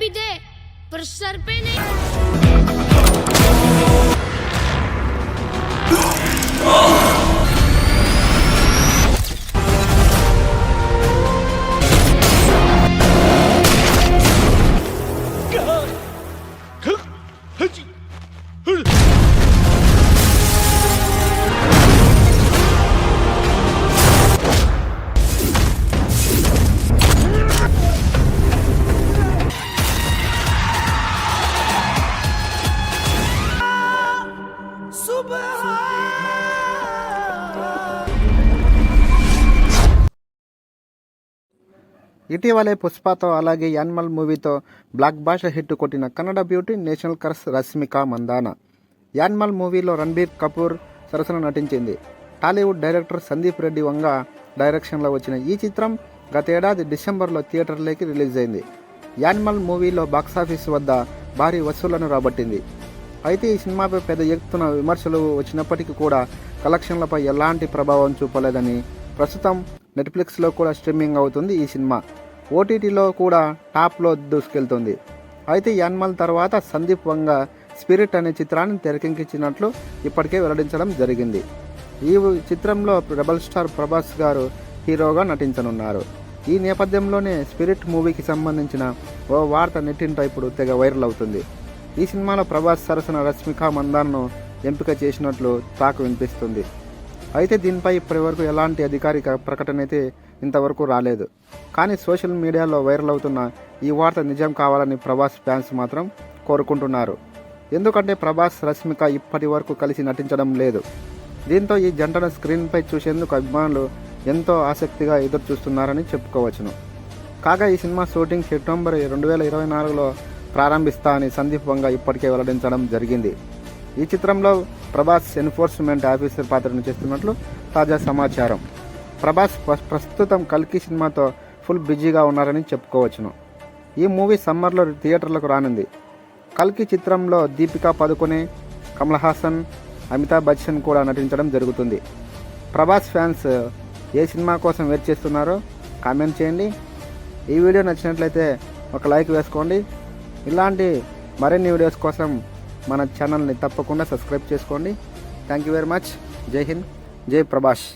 भी दे पर सर पे नहीं। ఇటీవలే పుష్పతో అలాగే యానిమల్ మూవీతో బ్లాక్ భాష హిట్ కొట్టిన Kannada beauty national crush Rashmika Mandanna. Animal మూవీలో రణబీర్ కపూర్ సరసన నటించింది. టాలీవుడ్ డైరెక్టర్ సందీప్ రెడ్డి వంగ డైరెక్షన్లో వచ్చిన ఈ చిత్రం గతేడాది డిసెంబర్లో థియేటర్లోకి రిలీజ్ అయింది. యానిమల్ మూవీలో బాక్సాఫీస్ వద్ద భారీ వసూళ్ళను రాబట్టింది. అయితే ఈ సినిమాపై పెద్ద ఎత్తున విమర్శలు వచ్చినప్పటికీ కూడా కలెక్షన్లపై ఎలాంటి ప్రభావం చూపలేదని ప్రస్తుతం నెట్ఫ్లిక్స్లో కూడా స్ట్రీమింగ్ అవుతుంది ఈ సినిమా. ఓటీటీలో కూడా టాప్లో దూసుకెళ్తుంది. అయితే యాన్మల్ తర్వాత సందీప్ వంగ స్పిరిట్ అనే చిత్రాన్ని తెరకెక్కించినట్లు ఇప్పటికే వెల్లడించడం జరిగింది. ఈ చిత్రంలో రెబల్ స్టార్ ప్రభాస్ గారు హీరోగా నటించనున్నారు. ఈ నేపథ్యంలోనే స్పిరిట్ మూవీకి సంబంధించిన ఓ వార్త నెట్టింట ఇప్పుడు తెగ వైరల్ అవుతుంది. ఈ సినిమాలో ప్రభాస్ సరసన రష్మిక మందాన్ను ఎంపిక చేసినట్లు టాక్ వినిపిస్తుంది. అయితే దీనిపై ఇప్పటివరకు ఎలాంటి అధికారిక ప్రకటన అయితే ఇంతవరకు రాలేదు. కానీ సోషల్ మీడియాలో వైరల్ అవుతున్న ఈ వార్త నిజం కావాలని ప్రభాస్ ఫ్యాన్స్ మాత్రం కోరుకుంటున్నారు. ఎందుకంటే ప్రభాస్ రష్మిక ఇప్పటి వరకు కలిసి నటించడం లేదు. దీంతో ఈ జంటను స్క్రీన్పై చూసేందుకు అభిమానులు ఎంతో ఆసక్తిగా ఎదురు చూస్తున్నారని చెప్పుకోవచ్చును. కాగా ఈ సినిమా షూటింగ్ సెప్టెంబర్ రెండు వేల ఇరవై నాలుగులో ప్రారంభిస్తా అని సందీప్ ఇప్పటికే వెల్లడించడం జరిగింది. ఈ చిత్రంలో ప్రభాస్ ఎన్ఫోర్స్మెంట్ ఆఫీసర్ పాత్రను చేస్తున్నట్లు తాజా సమాచారం. ప్రభాస్ ప్రస్తుతం కల్కి సినిమాతో ఫుల్ బిజీగా ఉన్నారని చెప్పుకోవచ్చును. ఈ మూవీ సమ్మర్లో థియేటర్లకు రానుంది. కల్కి చిత్రంలో దీపికా పదుకొనే కమల్ హాసన్ అమితాబ్ బచ్చన్ కూడా నటించడం జరుగుతుంది. ప్రభాస్ ఫ్యాన్స్ ఏ సినిమా కోసం వెయిట్ చేస్తున్నారో కామెంట్ చేయండి. ఈ వీడియో నచ్చినట్లయితే ఒక లైక్ వేసుకోండి. ఇలాంటి మరిన్ని వీడియోస్ కోసం మన ఛానల్ని తప్పకుండా సబ్స్క్రైబ్ చేసుకోండి. Thank you very much. జై హింద్. జై ప్రభాస్.